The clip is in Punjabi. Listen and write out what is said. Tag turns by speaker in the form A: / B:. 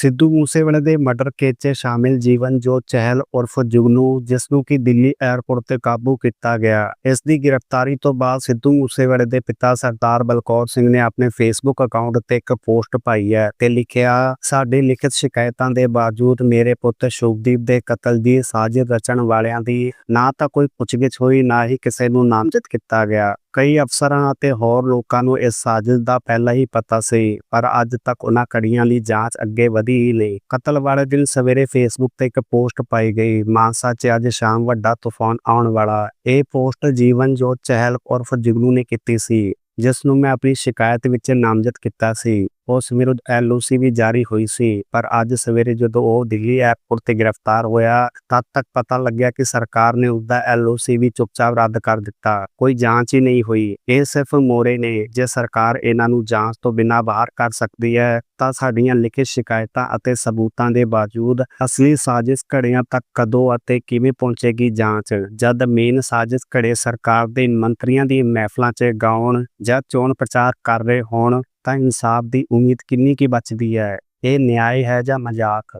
A: ਸਿੱਧੂ ਮੂਸੇਵਾਲੇ ਦੇ ਮਰਡਰ ਕੇਸ 'ਚ ਸ਼ਾਮਿਲ ਜੀਵਨ ਜੋ ਚਹਿਲ ਉਰਫ ਜੁਗਨੂ ਜਿਸ ਨੂੰ ਕਿ ਦਿੱਲੀ 에ਅਰਪੋਰਟ ਤੇ ਕਾਬੂ ਕੀਤਾ ਗਿਆ। ਇਸ ਦੀ ਗ੍ਰਿਫਤਾਰੀ ਤੋਂ ਬਾਅਦ ਸਿੱਧੂ ਮੂਸੇਵਾਲੇ ਦੇ ਪਿਤਾ ਸਰਦਾਰ ਬਲਕੌਰ ਸਿੰਘ ਨੇ ਆਪਣੇ ਫੇਸਬੁੱਕ ਅਕਾਊਂਟ ਤੇ ਇੱਕ ਪੋਸਟ ਪਾਈ ਹੈ ਤੇ ਲਿਖਿਆ, ਸਾਡੇ ਲਿਖਤ ਸ਼ਿਕਾਇਤਾਂ ਦੇ ਬਾਵਜੂਦ ਮੇਰੇ ਪੁੱਤ ਸ਼ੁਭਦੀਪ ਦੇ ਕਤਲ ਦੀ ਸਾਜ਼ਿਸ਼ ਰਚਣ ਵਾਲਿਆਂ ਦੀ ਨਾ ਤਾਂ ਕੋਈ ਪੁੱਛਗਿੱਛ ਹੋਈ, ਨਾ ਹੀ ਕਿਸੇ ਨੂੰ ਨਾਮਜ਼ਦ ਕੀਤਾ ਗਿਆ। ਕਈ ਅਫਸਰਾਂ ਅਤੇ ਹੋਰ ਲੋਕਾਂ ਨੂੰ ਇਸ ਸਾਜ਼ਿਸ਼ ਦਾ ਪਹਿਲਾਂ ਹੀ ਪਤਾ ਸੀ, ਪਰ ਅੱਜ ਤੱਕ ਉਹਨਾਂ ਕੜੀਆਂ ਲਈ ਜਾਂਚ ਅੱਗੇ ਵਧੀ ਹੀ ਨਹੀਂ। ਕਤਲ ਵਾਲੇ ਦਿਨ ਸਵੇਰੇ ਫੇਸਬੁੱਕ ਤੇ ਇੱਕ ਪੋਸਟ ਪਾਈ ਗਈ, ਮਾਨਸਾ 'ਚ ਅੱਜ ਸ਼ਾਮ ਵੱਡਾ ਤੂਫਾਨ ਆਉਣ ਵਾਲਾ। ਇਹ ਪੋਸਟ ਜੀਵਨ ਜੋਤ ਚਹਿਲ ਉਰਫ ਜਗਨੂ ਨੇ ਕੀਤੀ ਸੀ, ਜਿਸ ਨੂੰ ਮੈਂ ਆਪਣੀ ਸ਼ਿਕਾਇਤ ਵਿੱਚ ਨਾਮਜ਼ਦ ਕੀਤਾ ਸੀ। ਉਸ ਵਿਰੁੱਧ ਐਲਓਸੀ ਵੀ ਜਾਰੀ ਹੋਈ ਸੀ, ਪਰ ਅੱਜ ਸਵੇਰੇ ਜਦੋਂ ਉਹ ਦਿੱਲੀ 에ਅਰਪੋਰਟ ਤੇ ਗ੍ਰਿਫਤਾਰ ਹੋਇਆ, ਤਦ ਤੱਕ ਪਤਾ ਲੱਗਿਆ ਕਿ ਸਰਕਾਰ ਨੇ ਉਸਦਾ ਐਲਓਸੀ ਵੀ ਚੁੱਪਚਾਪ ਰੱਦ ਕਰ ਦਿੱਤਾ। ਕੋਈ ਜਾਂਚ ਹੀ ਨਹੀਂ ਹੋਈ। ਇਹ ਸਿਰਫ ਮੋਰੇ ਨੇ, ਜੇ ਸਰਕਾਰ ਇਹਨਾਂ ਨੂੰ ਜਾਂਚ ਤੋਂ ਬਿਨਾਂ ਬਾਹਰ ਕਰ ਸਕਦੀ ਹੈ, ਤਾਂ ਸਾਡੀਆਂ ਲਿਖਿਤ ਸ਼ਿਕਾਇਤਾਂ ਅਤੇ ਸਬੂਤਾਂ ਦੇ ਬਾਵਜੂਦ ਅਸਲੀ ਸਾਜ਼ਿਸ਼ ਘੜਿਆਂ ਤੱਕ ਕਦੋਂ ਅਤੇ ਕਿਵੇਂ ਪਹੁੰਚੇਗੀ ਜਾਂਚ? ਜਦ ਮੇਨ ਸਾਜ਼ਿਸ਼ ਘੜੇ ਸਰਕਾਰ ਦੇ ਮੰਤਰੀਆਂ ਦੀ ਮਹਿਫਲਾਂ 'ਚ ਗਾਉਣ ਜਾਂ ਚੋਣ ਪ੍ਰਚਾਰ ਕਰ ਰਹੇ ਹੋਣ ਤਾਂ ਇਨਸਾਫ ਦੀ ਉਮੀਦ ਕਿੰਨੀ ਕੀ ਬਚਦੀ ਹੈ? ਇਹ ਨਿਆਂ ਹੈ ਜਾਂ ਮਜ਼ਾਕ?